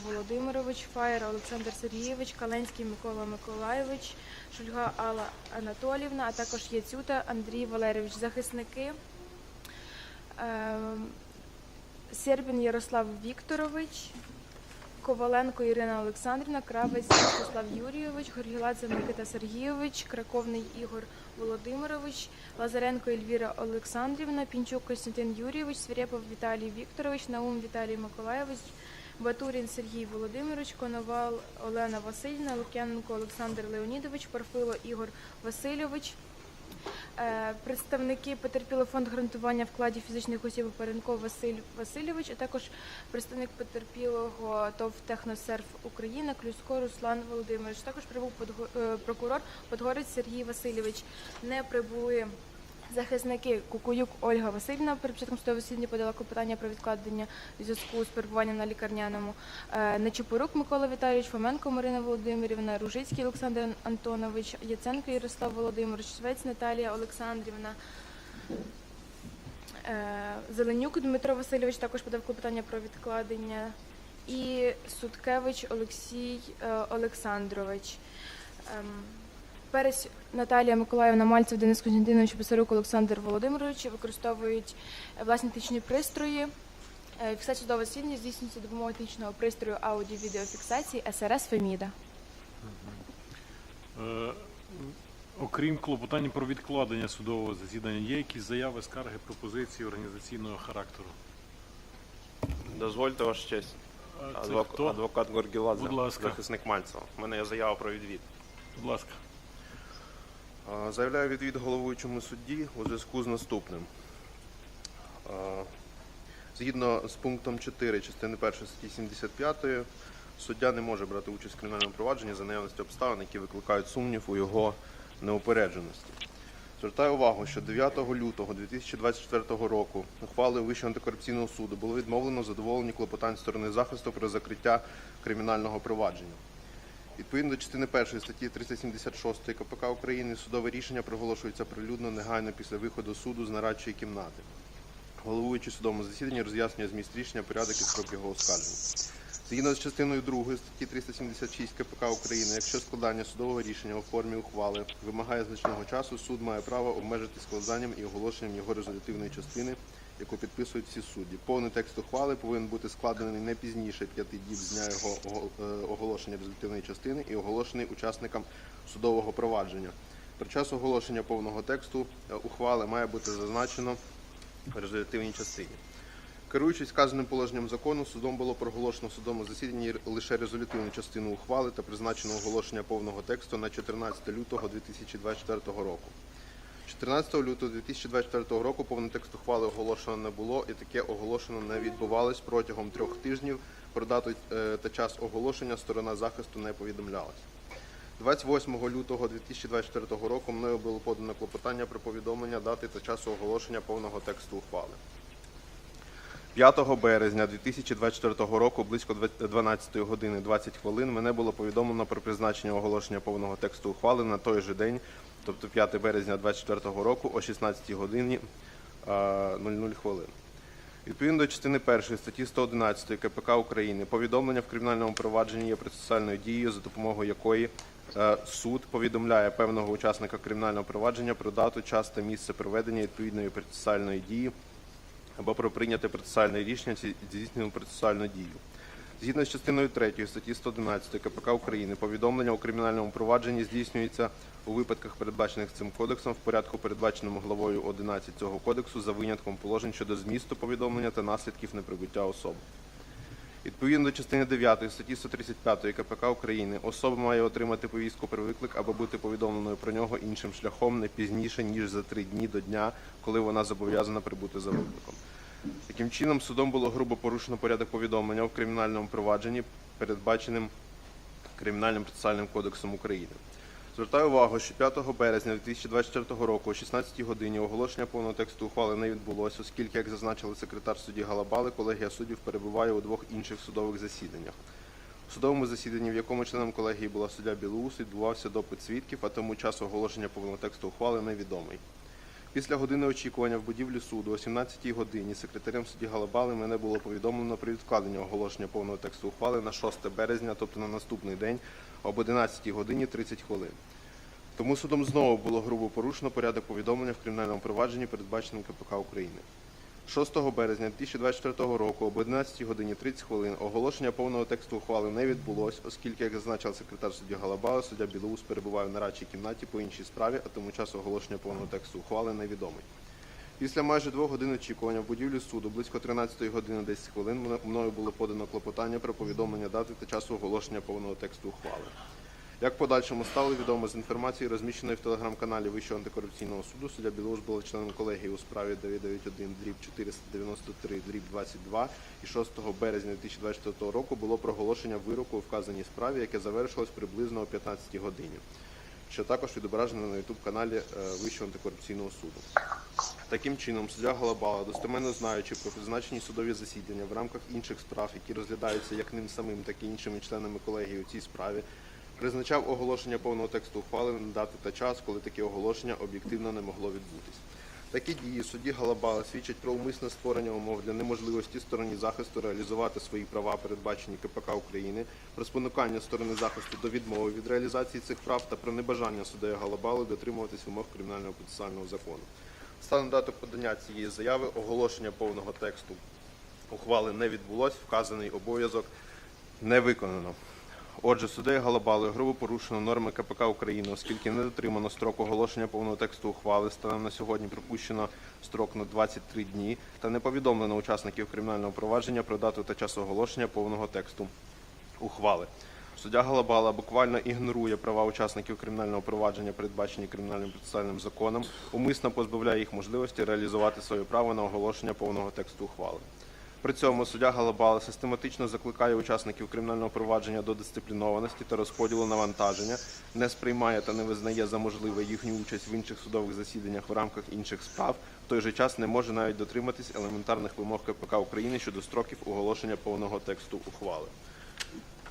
Володимирович, Фаєр Олександр Сергійович, Каленський Микола Миколайович, Шульга Алла Анатолівна, а також Яцюта Андрій Валерійович. Захисники ем, Сербін Ярослав Вікторович, Коваленко Ірина Олександрівна, Кравець Вячеслав Юрійович, Горгіладзе Микита Сергійович, Краковний Ігор Володимирович, Лазаренко Ельвіра Олександрівна, Пінчук Костянтин Юрійович, Свирєпов Віталій Вікторович, Наум Віталій Миколайович, Батурін Сергій Володимирович, Коновал Олена Васильівна, Лук'яненко Олександр Леонідович, Парфило Ігор Васильович. Е, Представники потерпіло фонд гарантування вкладів фізичних осіб Паренко Василь Васильович, а також представник потерпілого ТОВ Техносерв Україна Клюсько Руслан Володимирович. Також прибув е, прокурор Подгорець Сергій Васильович. Не прибули захисники Кукуюк Ольга Васильівна. Перед початком судового засідання подала клопотання про відкладення у зв'язку з перебуванням на лікарняному. Е, Нечипорук Микола Віталійович, Фоменко Марина Володимирівна, Ружицький Олександр Антонович, Яценко Ярослав Володимирович, Швець Наталія Олександрівна. Е, Зеленюк Дмитро Васильович також подав клопотання про відкладення. І Суткевич Олексій е, Олександрович. Перець Наталія Миколаївна, Мальцев, Денис Константинович, Писарук, Олександр Володимирович використовують е, власні технічні пристрої. Е, Фіксація судового засідання здійснюється допомогою технічного пристрою аудіо-відеофіксації СРС Феміда. Е, Окрім клопотання про відкладення судового засідання, є якісь заяви, скарги, пропозиції організаційного характеру? Дозвольте ваша честь. Е, Це Адвок... хто? Адвокат Горгіладзе, Будь ласка. захисник Мальцева. У мене є заява про відвід. Будь ласка. Заявляю відвід головуючому судді у зв'язку з наступним. Згідно з пунктом 4 частини 1 статті 75, суддя не може брати участь в кримінальному провадженні за наявності обставин, які викликають сумнів у його неупередженості. Звертаю увагу, що 9 лютого 2024 року ухвалою Вищого антикорупційного суду було відмовлено задоволені клопотань сторони захисту про закриття кримінального провадження. Відповідно до частини 1 статті 376 КПК України судове рішення проголошується прилюдно негайно після виходу суду з нарадчої кімнати. Головуючий судовому засіданні роз'яснює зміст рішення, порядок і строк його оскарження. Згідно з частиною 2 статті 376 КПК України, якщо складання судового рішення у формі ухвали вимагає значного часу, суд має право обмежити складанням і оголошенням його резолютивної частини, яку підписують всі судді. Повний текст ухвали повинен бути складений не пізніше п'яти діб з дня його е, оголошення резолютивної частини і оголошений учасникам судового провадження. Про час оголошення повного тексту е, ухвали має бути зазначено в резолютивній частині. Керуючись вказаним положенням закону, судом було проголошено в судовому засіданні лише резолютивну частину ухвали та призначено оголошення повного тексту на 14 лютого 2024 року. 14 лютого 2024 року повний текст ухвали оголошено не було, і таке оголошено не відбувалось протягом трьох тижнів. Про дату е, та час оголошення сторона захисту не повідомлялась. 28 лютого 2024 року мною було подано клопотання про повідомлення дати та часу оголошення повного тексту ухвали. 5 березня 2024 року, близько 12 години 20 хвилин, мене було повідомлено про призначення оголошення повного тексту ухвали на той же день, тобто 5 березня 2024 року о 16 годині е, 00 хвилин. Відповідно до частини 1 статті 111 КПК України, повідомлення в кримінальному провадженні є процесуальною дією, за допомогою якої е, суд повідомляє певного учасника кримінального провадження про дату, час та місце проведення відповідної процесуальної дії або про прийняте процесуальне рішення здійснену процесуальну дію. Згідно з частиною 3 статті 111 КПК України, повідомлення у кримінальному провадженні здійснюється у випадках, передбачених цим кодексом, в порядку, передбаченому главою 11 цього кодексу, за винятком положень щодо змісту повідомлення та наслідків неприбуття особи. Відповідно до частини 9 статті 135 КПК України, особа має отримати повістку про виклик або бути повідомленою про нього іншим шляхом не пізніше, ніж за три дні до дня, коли вона зобов'язана прибути за викликом. Таким чином, судом було грубо порушено порядок повідомлення в кримінальному провадженні, передбаченим Кримінальним процесуальним кодексом України. Звертаю увагу, що 5 березня 2024 року о 16 годині оголошення повного тексту ухвали не відбулося, оскільки, як зазначили секретар судді Галабали, колегія суддів перебуває у двох інших судових засіданнях. У судовому засіданні, в якому членом колегії була суддя Білоус, відбувався допит свідків, а тому час оголошення повного тексту ухвали невідомий. Після години очікування в будівлі суду о 17 годині секретарем судді Галабали мене було повідомлено про відкладення оголошення повного тексту ухвали на 6 березня, тобто на наступний день об 11 годині 30 хвилин. Тому судом знову було грубо порушено порядок повідомлення в кримінальному провадженні, передбаченим КПК України. 6 березня 2024 року об 11 годині 30 хвилин оголошення повного тексту ухвали не відбулось, оскільки, як зазначив секретар судді Галабала, суддя Білоус перебуває в нарадчій кімнаті по іншій справі, а тому час оголошення повного тексту ухвали невідомий. Після майже двох годин очікування в будівлі суду близько 13 години 10 хвилин мною було подано клопотання про повідомлення дати та часу оголошення повного тексту ухвали. Як в подальшому стало відомо з інформації, розміщеної в телеграм-каналі Вищого антикорупційного суду, суддя Білоус була членом колегії у справі 991 дріб 493 дріб 22 і 6 березня 2024 року було проголошення вироку у вказаній справі, яке завершилось приблизно о 15 годині, що також відображено на ютуб-каналі е, Вищого антикорупційного суду. Таким чином, суддя Галабала, достеменно знаючи про призначені судові засідання в рамках інших справ, які розглядаються як ним самим, так і іншими членами колегії у цій справі, призначав оголошення повного тексту ухвали на дату та час, коли таке оголошення об'єктивно не могло відбутись. Такі дії судді Галабала свідчать про умисне створення умов для неможливості стороні захисту реалізувати свої права, передбачені КПК України, про спонукання сторони захисту до відмови від реалізації цих прав та про небажання суддею Галабали дотримуватись вимог кримінального процесуального закону. Станом дату подання цієї заяви оголошення повного тексту ухвали не відбулось, вказаний обов'язок не виконано. Отже, суддею Галабалою грубо порушено норми КПК України, оскільки не дотримано строк оголошення повного тексту ухвали, станом на сьогодні пропущено строк на 23 дні та не повідомлено учасників кримінального провадження про дату та час оголошення повного тексту ухвали. Суддя Галабала буквально ігнорує права учасників кримінального провадження, передбачені кримінальним процесуальним законом, умисно позбавляє їх можливості реалізувати своє право на оголошення повного тексту ухвали. При цьому суддя Галабала систематично закликає учасників кримінального провадження до дисциплінованості та розподілу навантаження, не сприймає та не визнає за можливе їхню участь в інших судових засіданнях в рамках інших справ, в той же час не може навіть дотриматись елементарних вимог КПК України щодо строків оголошення повного тексту ухвали.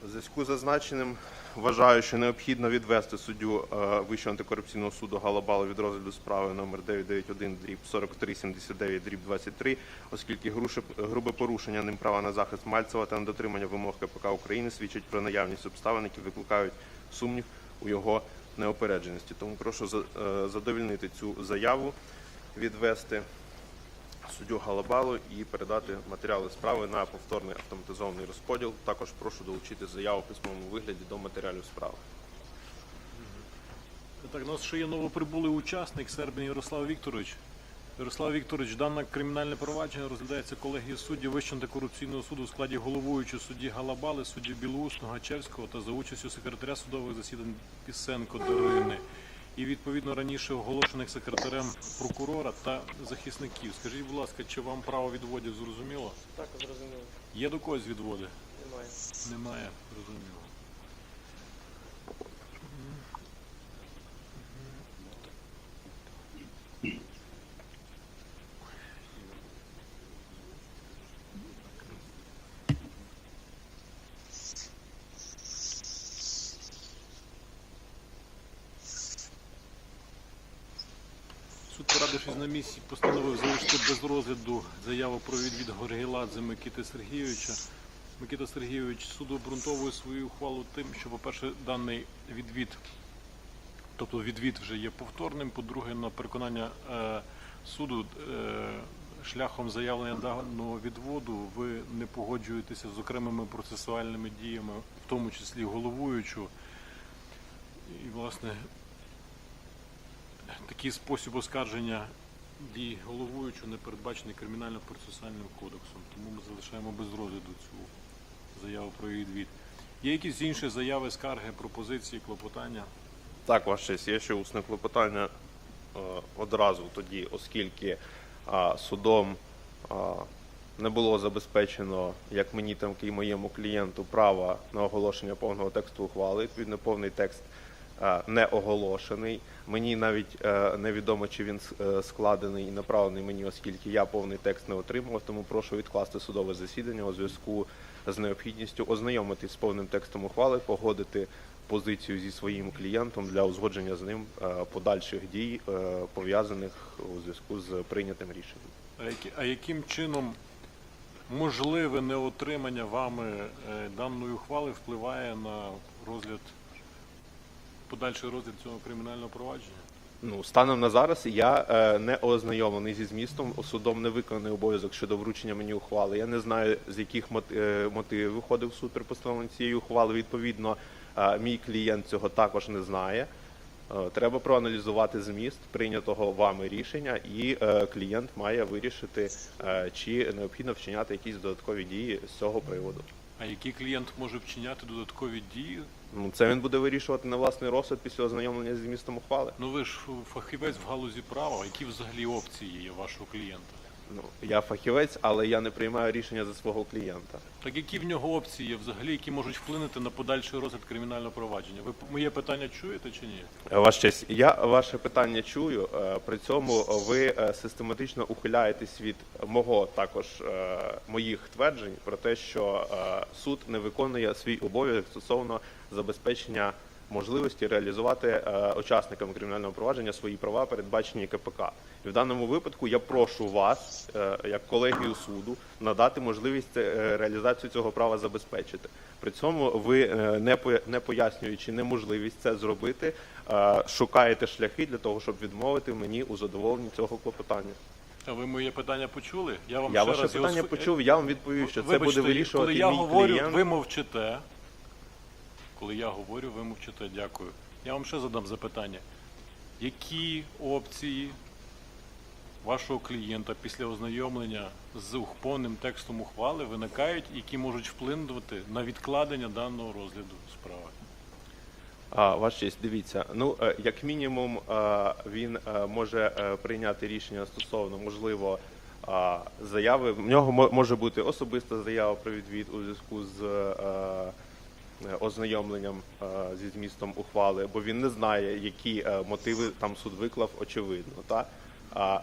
У зв'язку з зазначеним вважаю, що необхідно відвести суддю е, Вищого антикорупційного суду Галабалу від розгляду справи номер 991 дріб 4379 дріб 23, оскільки грубе порушення ним права на захист Мальцева та недотримання вимог КПК України свідчить про наявність обставин, які викликають сумнів у його неопередженості. Тому прошу е, задовільнити цю заяву, відвести суддю Галабалу і передати матеріали справи на повторний автоматизований розподіл. Також прошу долучити заяву в письмовому вигляді до матеріалів справи. Так, у нас ще є новоприбулий учасник Сербін Ярослав Вікторович. Ярослав Вікторович, дане кримінальне провадження розглядається колегією суддів Вищого антикорупційного суду у складі головуючого судді Галабали, судді Білоус, Ногачевського та за участю секретаря судових засідань Пісенко Дарини і відповідно раніше оголошених секретарем прокурора та захисників. Скажіть, будь ласка, чи вам право відводів зрозуміло? Так, зрозуміло. Є до когось відводи? Немає. Немає, зрозуміло. Суд, порадившись на місці, постановив залишити без розгляду заяву про відвід Горгіладзе Микити Сергійовича. Микита Сергійович суд обґрунтовує свою ухвалу тим, що, по-перше, даний відвід, тобто відвід вже є повторним. По-друге, на переконання е, суду е, шляхом заявлення даного відводу ви не погоджуєтеся з окремими процесуальними діями, в тому числі головуючу. І, власне, такий спосіб оскарження дій головуючого не передбачений кримінально-процесуальним кодексом, тому ми залишаємо без розгляду цю заяву про відвід. Є якісь інші заяви, скарги, пропозиції, клопотання? Так, ваш честь, є ще усне клопотання е, одразу тоді, оскільки судом не було забезпечено як мені, так і моєму клієнту права на оголошення повного тексту ухвали. Відповідно, повний текст не оголошений. Мені навіть е, невідомо, чи він е, складений і направлений мені, оскільки я повний текст не отримав. Тому прошу відкласти судове засідання у зв'язку з необхідністю ознайомитись з повним текстом ухвали, погодити позицію зі своїм клієнтом для узгодження з ним е, подальших дій, е, пов'язаних у зв'язку з прийнятим рішенням. А, яким чином можливе неотримання вами е, даної ухвали впливає на розгляд, подальший розгляд цього кримінального провадження? Ну, станом на зараз я е, не ознайомлений зі змістом. Судом не виконаний обов'язок щодо вручення мені ухвали. Я не знаю, з яких мот- е, мотивів виходив суд при постановленні цієї ухвали. Відповідно, е, мій клієнт цього також не знає. Е, Треба проаналізувати зміст прийнятого вами рішення, і е, клієнт має вирішити, е, чи необхідно вчиняти якісь додаткові дії з цього приводу. А який клієнт може вчиняти додаткові дії? Ну, це він буде вирішувати на власний розсуд після ознайомлення з змістом ухвали. Ну ви ж фахівець в галузі права. Які взагалі опції є вашого клієнта? Ну, я фахівець, але я не приймаю рішення за свого клієнта. Так які в нього опції є взагалі, які можуть вплинути на подальший розгляд кримінального провадження? Ви моє питання чуєте чи ні? Ваш честь, я ваше питання чую. е, При цьому ви е, систематично ухиляєтесь від мого також е, моїх тверджень про те, що е, суд не виконує свій обов'язок стосовно забезпечення можливості реалізувати е, учасникам кримінального провадження свої права, передбачені КПК. І в даному випадку я прошу вас, е, як колегію суду, надати можливість е, реалізацію цього права забезпечити. При цьому ви не не пояснюючи неможливість це зробити, шукаєте шляхи для того, щоб відмовити мені у задоволенні цього клопотання. А ви моє питання почули? Я вам Я ще ваше раз питання сф- почув. Я вам відповів, що це буде вирішувати коли я мій говорю, клієнт. ви мовчите. Коли я говорю, ви мовчите. Дякую. Я вам ще задам запитання. Які опції вашого клієнта після ознайомлення з повним текстом ухвали виникають, які можуть вплинути на відкладення даного розгляду справи? А, ваш честь, дивіться. Ну, е, як мінімум, е, він е, може прийняти рішення стосовно, можливо, заяви. В нього може бути особиста заява про відвід у зв'язку з ознайомленням е, зі змістом ухвали, бо він не знає, які е, мотиви там суд виклав, очевидно. Та?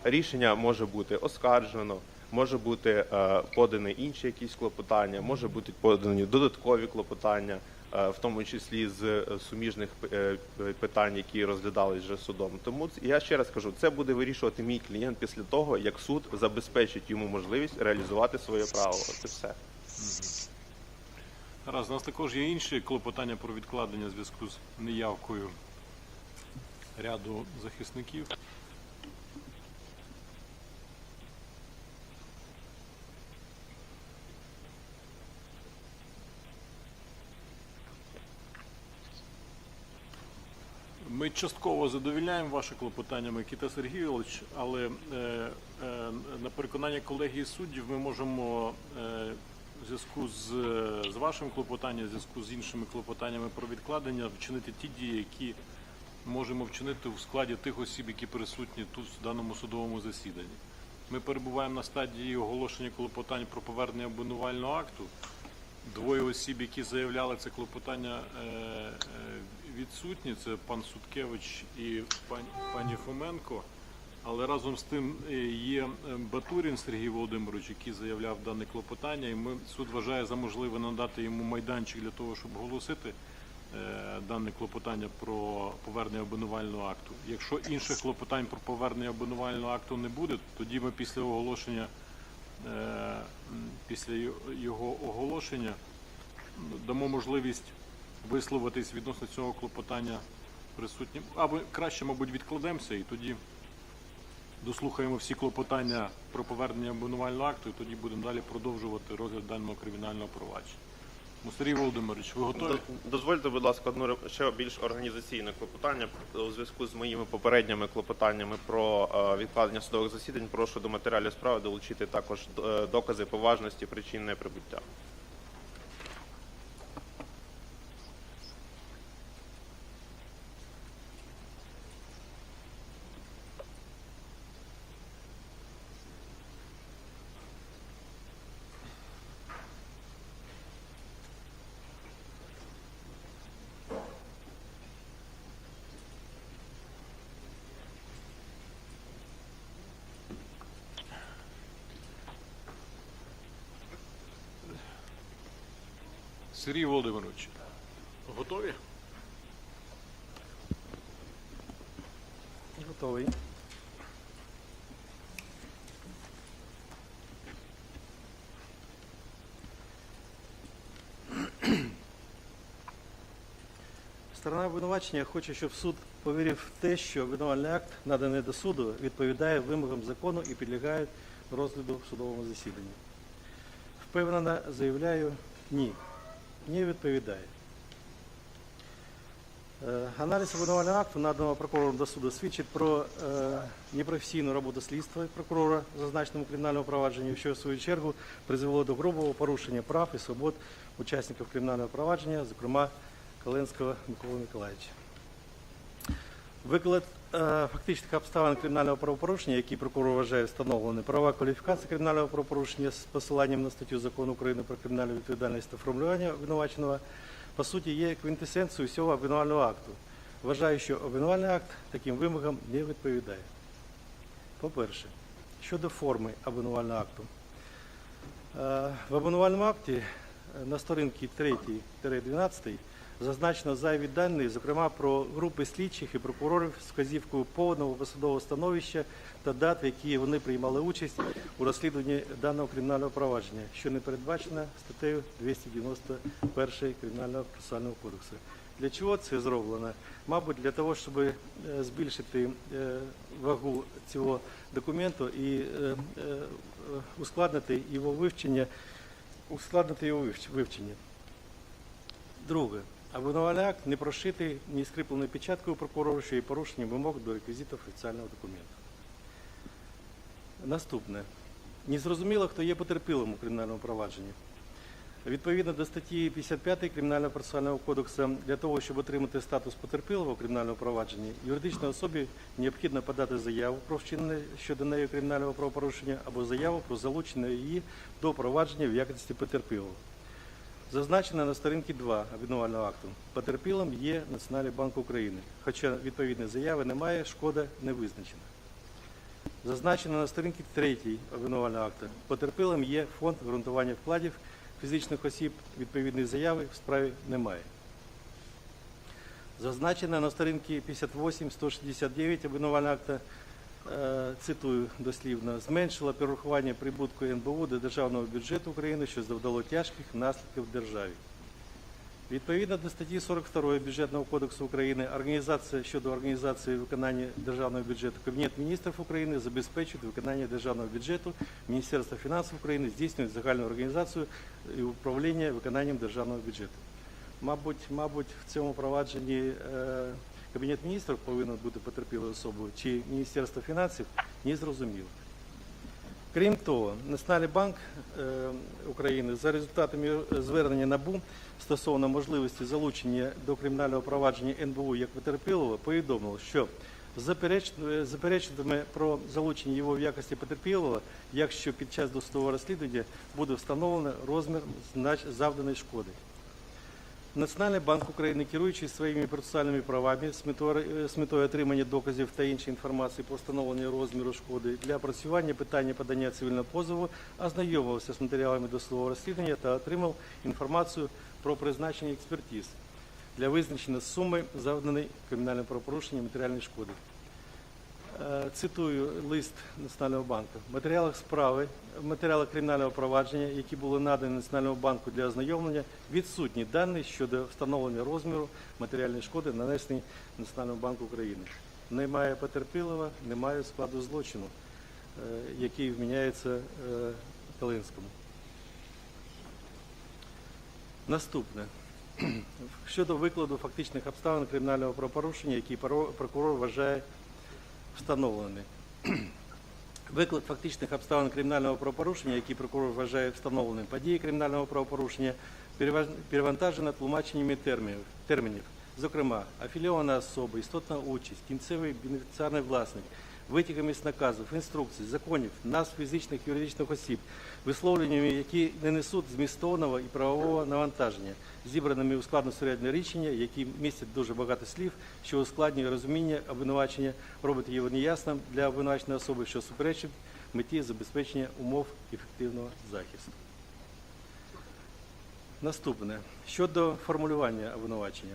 Рішення може бути оскаржено. Може бути е, подані інші якісь клопотання, може бути подані додаткові клопотання, е, в тому числі з е, суміжних е, е, питань, які розглядались вже судом. Тому я ще раз кажу, це буде вирішувати мій клієнт після того, як суд забезпечить йому можливість реалізувати своє право. Це все. Раз, у нас також є інші клопотання про відкладення в зв'язку з неявкою ряду захисників. Ми частково задовільняємо ваше клопотання, Микита Сергійович, але е, е, на переконання колегії суддів ми можемо е, зв'язку з, з вашим клопотанням, в зв'язку з іншими клопотаннями про відкладення вчинити ті дії, які можемо вчинити в складі тих осіб, які присутні тут в даному судовому засіданні. Ми перебуваємо на стадії оголошення клопотань про повернення обвинувального акту. Двоє осіб, які заявляли це клопотання, е, е, відсутні. Це пан Суткевич і пані Фоменко. Але разом з тим е, є е, Батурін Сергій Володимирович, який заявляв дане клопотання, і ми суд вважає за можливе надати йому майданчик для того, щоб оголосити е, дане клопотання про повернення обвинувального акту. Якщо інших клопотань про повернення обвинувального акту не буде, тоді ми після оголошення після його оголошення дамо можливість висловитись відносно цього клопотання присутнім. Або краще, мабуть, відкладемося і тоді дослухаємо всі клопотання про повернення обвинувального акту, і тоді будемо далі продовжувати розгляд даного кримінального провадження. Ну, Володимирович, ви готові? Дозвольте, будь ласка, одне ре- ще більш організаційне клопотання у зв'язку з моїми попередніми клопотаннями про е, відкладення судових засідань. Прошу до матеріалів справи долучити також е, докази поважності причин неприбуття. Сергій Володимирович, готові? Готовий. Сторона обвинувачення хоче, щоб суд повірив в те, що обвинувальний акт, наданий до суду, відповідає вимогам закону і підлягає розгляду в судовому засіданні. Впевнено заявляю ні, не відповідає. Е, Аналіз обвинувального акту, наданого прокурором до суду, свідчить про е, непрофесійну роботу слідства прокурора в зазначеному кримінальному провадженні, що в свою чергу призвело до грубого порушення прав і свобод учасників кримінального провадження, зокрема Каленського Миколи Миколаївича. Виклад фактичних обставин кримінального правопорушення, які прокурор вважає встановлені, права кваліфікації кримінального правопорушення з посиланням на статтю закону України про кримінальну відповідальність та формулювання обвинуваченого, по суті, є квінтесенцією всього обвинувального акту. Вважаю, що обвинувальний акт таким вимогам не відповідає. По-перше, щодо форми обвинувального акту. Е, В обвинувальному акті е, на сторінці 3-12 зазначено зайві дані, зокрема про групи слідчих і прокурорів з вказівкою повного посадового становища та дат, в які вони приймали участь у розслідуванні даного кримінального провадження, що не передбачено статтею 291 Кримінального процесуального кодексу. Для чого це зроблено? Мабуть, для того, щоб е, збільшити е, вагу цього документу і е, ускладнити його вивчення, ускладнити його вивчення. Друге. Обвинувальний акт не прошитий, ні скріплений печаткою прокурора, що є порушення вимог до реквізитів офіціального документу. Наступне. Незрозуміло, хто є потерпілим у кримінальному провадженні. Відповідно до статті 55 Кримінального процесуального кодексу, для того, щоб отримати статус потерпілого у кримінальному провадженні, юридичній особі необхідно подати заяву про вчинене щодо неї кримінального правопорушення або заяву про залучення її до провадження в якості потерпілого. Зазначено на сторінці 2 обвинувального акту. Потерпілим є Національний банк України, хоча відповідної заяви немає, шкода не визначена. Зазначено на сторінці 3 обвинувального акту. Потерпілим є фонд ґрунтування вкладів фізичних осіб, відповідної заяви в справі немає. Зазначено на сторінці 58-169 обвинувального акта, цитую дослівно, зменшила перерахування прибутку НБУ до державного бюджету України, що завдало тяжких наслідків державі. Відповідно до статті 42 Бюджетного кодексу України, організація щодо організації виконання державного бюджету Кабінет міністрів України забезпечує виконання державного бюджету. Міністерство фінансів України здійснює загальну організацію і управління виконанням державного бюджету. Мабуть, мабуть, в цьому провадженні е, Кабінет міністрів повинен бути потерпілою особою, чи Міністерство фінансів не зрозуміло. Крім того, Національний банк е, України за результатами звернення НАБУ стосовно можливості залучення до кримінального провадження НБУ як потерпілого повідомив, що запереч- заперечуватиме про залучення його в якості потерпілого, якщо під час досудового розслідування буде встановлено розмір завданої шкоди. Національний банк України, керуючись своїми процесуальними правами з метою, отримання доказів та іншої інформації по встановлення розміру шкоди для опрацювання питання подання цивільного позову, ознайомився з матеріалами досудового розслідування та отримав інформацію про призначення експертиз для визначення суми завданої кримінальним правопорушенням матеріальної шкоди. Е, Цитую лист Національного банку. В матеріалах справи, в матеріалах кримінального провадження, які були надані Національному банку для ознайомлення, відсутні дані щодо встановлення розміру матеріальної шкоди, нанесеної Національному банку України. Немає потерпілого, немає складу злочину, е, який вміняється е, Калинському. Наступне. Щодо викладу фактичних обставин кримінального правопорушення, які прокурор вважає встановлений. Виклад фактичних обставин кримінального правопорушення, які прокурор вважає встановленим події кримінального правопорушення, перевантажено тлумаченнями термінів. Зокрема, афіліована особа, істотна участь, кінцевий бенефіціарний власник, витягами з наказів, інструкцій, законів, назв фізичних юридичних осіб, висловленнями, які не несуть змістовного і правового навантаження, зібраними у складно середнє рішення, які містять дуже багато слів, що ускладнює розуміння обвинувачення, робить його неясним для обвинуваченої особи, що суперечить меті забезпечення умов ефективного захисту. Наступне щодо формулювання обвинувачення.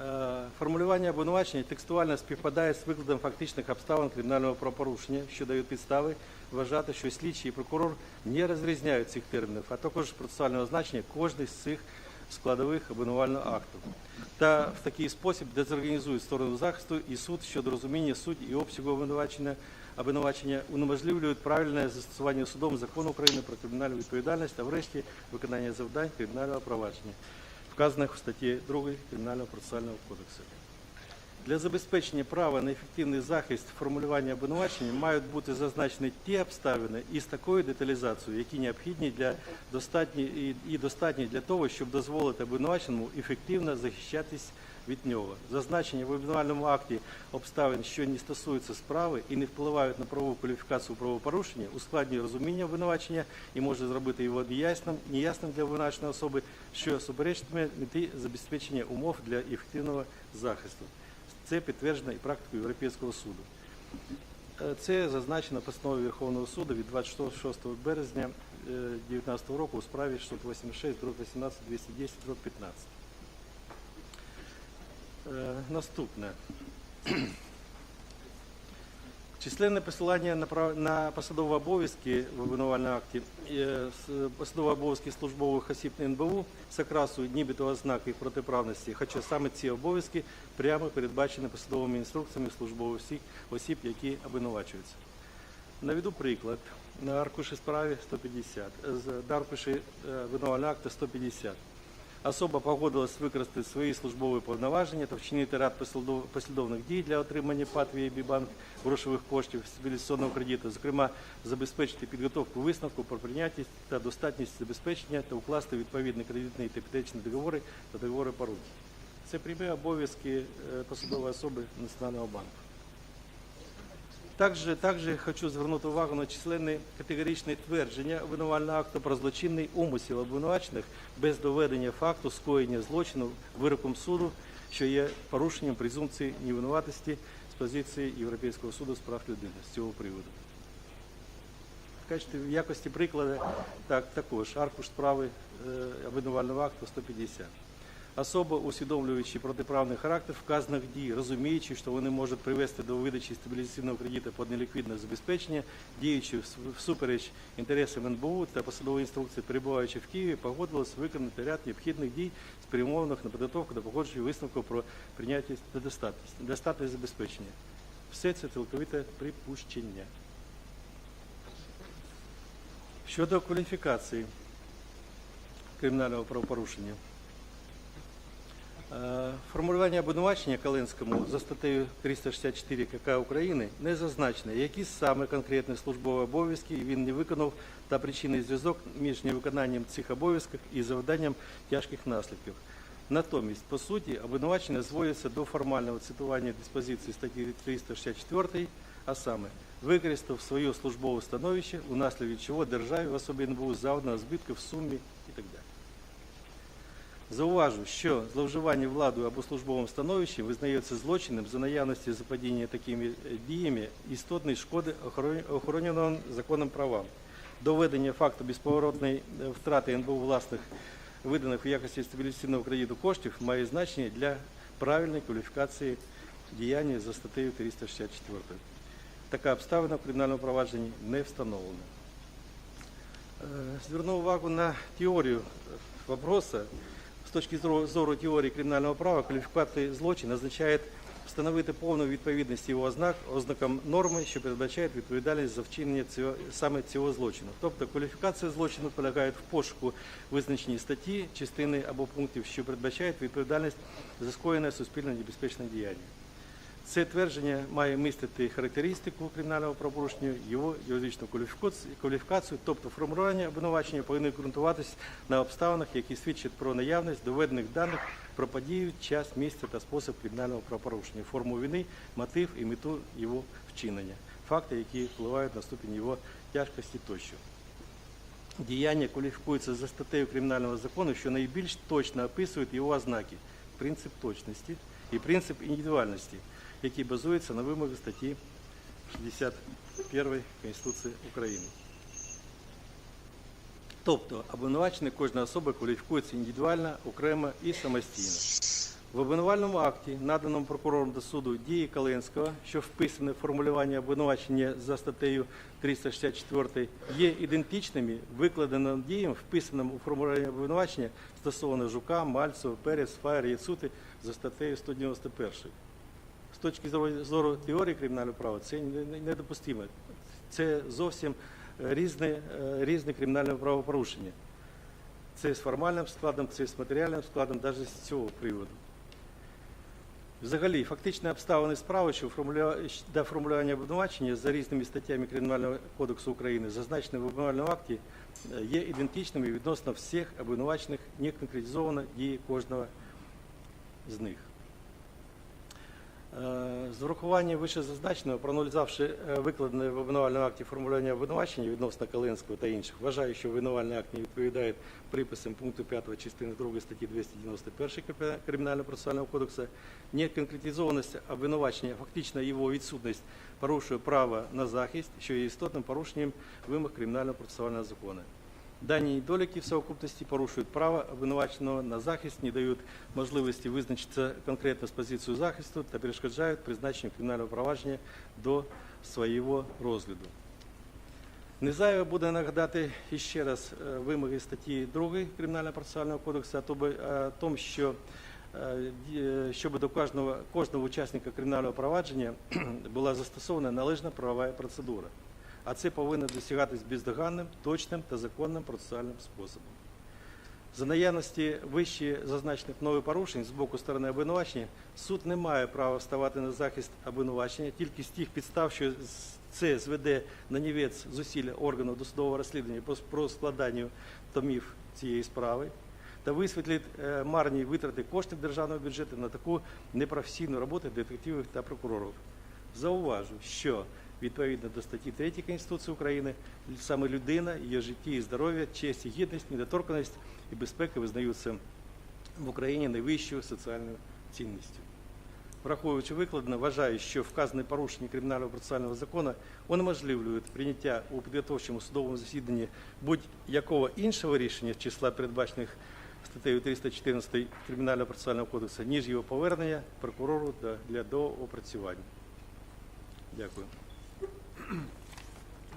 Е, Формулювання обвинувачення текстуально співпадає з викладом фактичних обставин кримінального правопорушення, що дають підстави вважати, що слідчий і прокурор не розрізняють цих термінів, а також процесуального значення кожної з цих складових обвинувального акту. Та в такий спосіб дезорганізують сторону захисту і суд щодо розуміння суть і обсягу обвинувачення, обвинувачення унеможливлюють правильне застосування судом закону України про кримінальну відповідальність та врешті виконання завдань кримінального провадження, вказаних в статті 2 Кримінального процесуального кодексу. Для забезпечення права на ефективний захист формулювання обвинувачення мають бути зазначені ті обставини із такою деталізацією, які необхідні для достатні і, достатні для того, щоб дозволити обвинуваченому ефективно захищатись від нього. Зазначення в обвинувальному акті обставин, що не стосуються справи і не впливають на правову кваліфікацію правопорушення, ускладнює розуміння обвинувачення і може зробити його неясним, неясним для обвинуваченої особи, що суперечитиме меті забезпечення умов для ефективного захисту. Це підтверджено і практикою Європейського суду. Е, Це зазначено в постанові Верховного суду від 26 березня 2019 року у справі 686, 18, 210, 15. Е, Наступне. Численне посилання на, посадові обов'язки в обвинувальному акті, е, посадові обов'язки службових осіб НБУ з окрасою нібито ознак їх протиправності, хоча саме ці обов'язки прямо передбачені посадовими інструкціями службових осіб, які обвинувачуються. Наведу приклад. На аркуші справи 150, з аркуші е, обвинувального акта 150. Особа погодилась використати свої службові повноваження та вчинити ряд послідовних дій для отримання ПАТ VIB банк грошових коштів стабілізаційного кредиту, зокрема забезпечити підготовку висновку про прийняття та достатність забезпечення та укласти відповідні кредитні та іпотечні договори та договори по руки. Це прямі обов'язки е, посадової особи Національного банку. Також, також хочу звернути увагу на численні категоричні твердження обвинувального акту про злочинний умисел обвинувачених без доведення факту скоєння злочину вироком суду, що є порушенням презумпції невинуватості з позиції Європейського суду з прав людини з цього приводу. В в якості прикладу так, також аркуш справи е, обвинувального акту 150. Особа, усвідомлюючи протиправний характер вказаних дій, розуміючи, що вони можуть привести до видачі стабілізаційного кредиту під неліквідне забезпечення, діючи всупереч інтересам НБУ та посадової інструкції, перебуваючи в Києві, погодилась виконати ряд необхідних дій, спрямованих на підготовку та погодження висновку про прийняття та забезпечення. Все це цілковите припущення. Щодо кваліфікації кримінального правопорушення. Е, Формулювання обвинувачення Калинському за статтею 364 КК України не зазначено, які саме конкретні службові обов'язки він не виконав та причинний зв'язок між невиконанням цих обов'язків і завданням тяжких наслідків. Натомість, по суті, обвинувачення зводиться до формального цитування диспозиції статті 364, а саме використав своє службове становище, унаслідок чого державі в особі НБУ завдано збитків в сумі і так далі. Зауважу, що зловживання владою або службовим становищем визнається злочинним за наявності заподіяння такими діями істотної шкоди охороненого законом правам. Доведення факту безповоротної е, втрати НБУ власних виданих в якості стабілізаційного кредиту коштів має значення для правильної кваліфікації діяння за статтею 364. Така обставина в кримінальному провадженні не встановлена. Е, Зверну увагу на теорію вопроса. З точки зору- зору теорії кримінального права, кваліфікувати злочин означає встановити повну відповідність його ознак ознакам норми, що передбачають відповідальність за вчинення цього, саме цього злочину. Тобто кваліфікація злочину полягає в пошуку визначені статті, частини або пунктів, що передбачають відповідальність за скоєне суспільно небезпечне діяння. Це твердження має містити характеристику кримінального правопорушення, його юридичну кваліфікацію- тобто формулювання обвинувачення повинно ґрунтуватися на обставинах, які свідчать про наявність доведених даних про подію, час, місце та спосіб кримінального правопорушення, форму вини, мотив і мету його вчинення, факти, які впливають на ступінь його тяжкості тощо. Діяння кваліфікується за статтею кримінального закону, що найбільш точно описують його ознаки, принцип точності і принцип індивідуальності, які базуються на вимоги статті 61 Конституції України. Тобто обвинувачений кожна особа кваліфікується індивідуально, окремо і самостійно. В обвинувальному акті, наданому прокурором до суду дії Калинського, що вписане в формулювання обвинувачення за статтею 364, є ідентичними викладеним діям, вписаним у формулювання обвинувачення стосовно Жука, Мальцева, Перець, Фаєр, Яцути за статтею 191. З точки зору- теорії кримінального права це не- не- недопустимо. Це зовсім е, різне, е, різне кримінальне правопорушення. Це з формальним складом, це з матеріальним складом, навіть з цього приводу. Взагалі, фактичні обставини справи, що для формулювання обвинувачення за різними статтями Кримінального кодексу України, зазначені в обвинувальному акті, е, є ідентичними відносно всіх обвинувачених, не конкретизовано дії кожного з них. Е, З врахуванням вище зазначеного, проаналізувавши е, викладене в обвинувальному акті формулювання обвинувачення відносно Калинського та інших, вважаю, що обвинувальний акт не відповідає приписам пункту 5 частини 2 статті 291 Кримінального процесуального кодексу. Неконкретизованість обвинувачення, фактично його відсутність порушує право на захист, що є істотним порушенням вимог Кримінального процесуального закону. Дані недоліки в совокупності порушують право обвинуваченого на захист, не дають можливості визначитися конкретно з позицією захисту та перешкоджають призначенню кримінального провадження до свого розгляду. Не зайве буде нагадати іще раз е, вимоги статті 2 Кримінального процесуального кодексу, то е, тому, що е, щоб до кожного, кожного учасника кримінального провадження була застосована належна правова процедура. А це повинно досягатись бездоганним, точним та законним процесуальним способом. За наявності вище зазначених мною порушень з боку сторони обвинувачення, суд не має права вставати на захист обвинувачення тільки з тих підстав, що це зведе на нівець зусилля органу досудового розслідування про складанню томів цієї справи та висвітлить е, марні витрати коштів державного бюджету на таку непрофесійну роботу детективів та прокурорів. Зауважу, що відповідно до статті 3 Конституції України саме людина, її життя і здоров'я, честь і гідність, недоторканість і безпека визнаються в Україні найвищою соціальною цінністю. Враховуючи викладене, вважаю, що вказане порушення кримінального процесуального закону унеможливлюють прийняття у підготовчому судовому засіданні будь-якого іншого рішення з числа передбачених статтею 314 Кримінального процесуального кодексу, ніж його повернення прокурору для доопрацювання. Дякую.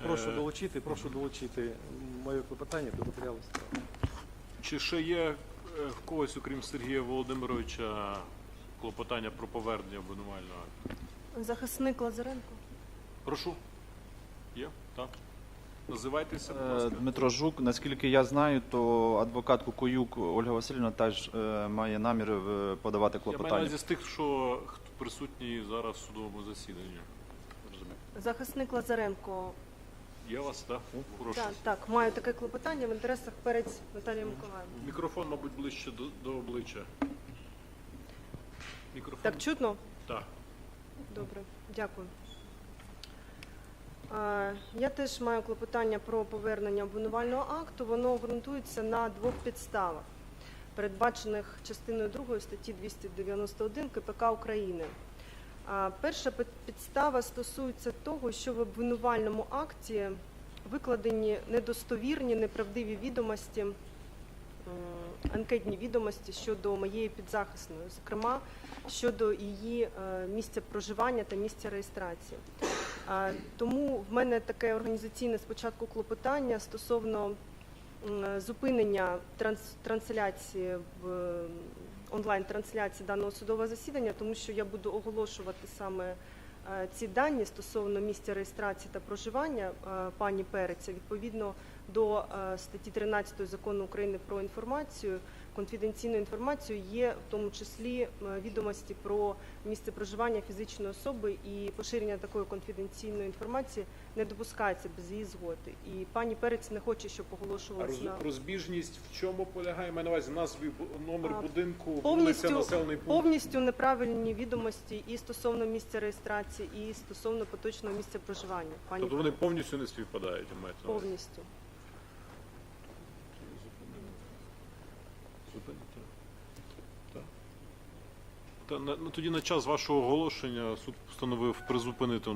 Прошу Е, долучити, прошу долучити моє клопотання до матеріалу справи. Чи ще є е, в когось, окрім Сергія Володимировича, клопотання про повернення обвинувального акту? Захисник Лазаренко. Прошу. Є? Так. Називайтеся, будь Е, ласка. Дмитро Жук, наскільки я знаю, то адвокат Кукуюк Ольга Васильівна теж е, має намір е, подавати Я маю на клопотання. увазі з тих, що хто присутній зараз в судовому засіданні. Захисник Лазаренко. У вас, так? Прошу. Так, так, маю таке клопотання в інтересах перець Наталії Миколаївни. Мікрофон, мабуть, ближче до, до обличчя. Мікрофон. Так чутно? Так. Добре, дякую. Е, Я теж маю клопотання про повернення обвинувального акту. Воно ґрунтується на двох підставах, передбачених частиною 2 статті 291 КПК України. Перша під- підстава стосується того, що в обвинувальному акті викладені недостовірні, неправдиві відомості, анкетні відомості щодо моєї підзахисної, зокрема щодо її е, місця проживання та місця реєстрації. Тому в мене таке організаційне спочатку клопотання стосовно зупинення транс- трансляції в онлайн-трансляції даного судового засідання, тому що я буду оголошувати саме е, ці дані стосовно місця реєстрації та проживання е, пані Переця відповідно до е, статті 13 закону України про інформацію. Конфіденційною інформацією є в тому числі е, відомості про місце проживання фізичної особи і поширення такої конфіденційної інформації не допускається без її згоди. І пані Перець не хоче, щоб А оголошувалася роз- на розбіжність в чому полягає? Маю на увазі назві номер А, будинку, вулиця, повністю, населений пункт. повністю неправильні відомості і стосовно місця реєстрації, і стосовно поточного місця проживання. Пані Тобто вони повністю не співпадають, повністю. Зупинити. Так. Та, на, ну, тоді на час вашого оголошення суд постановив призупинити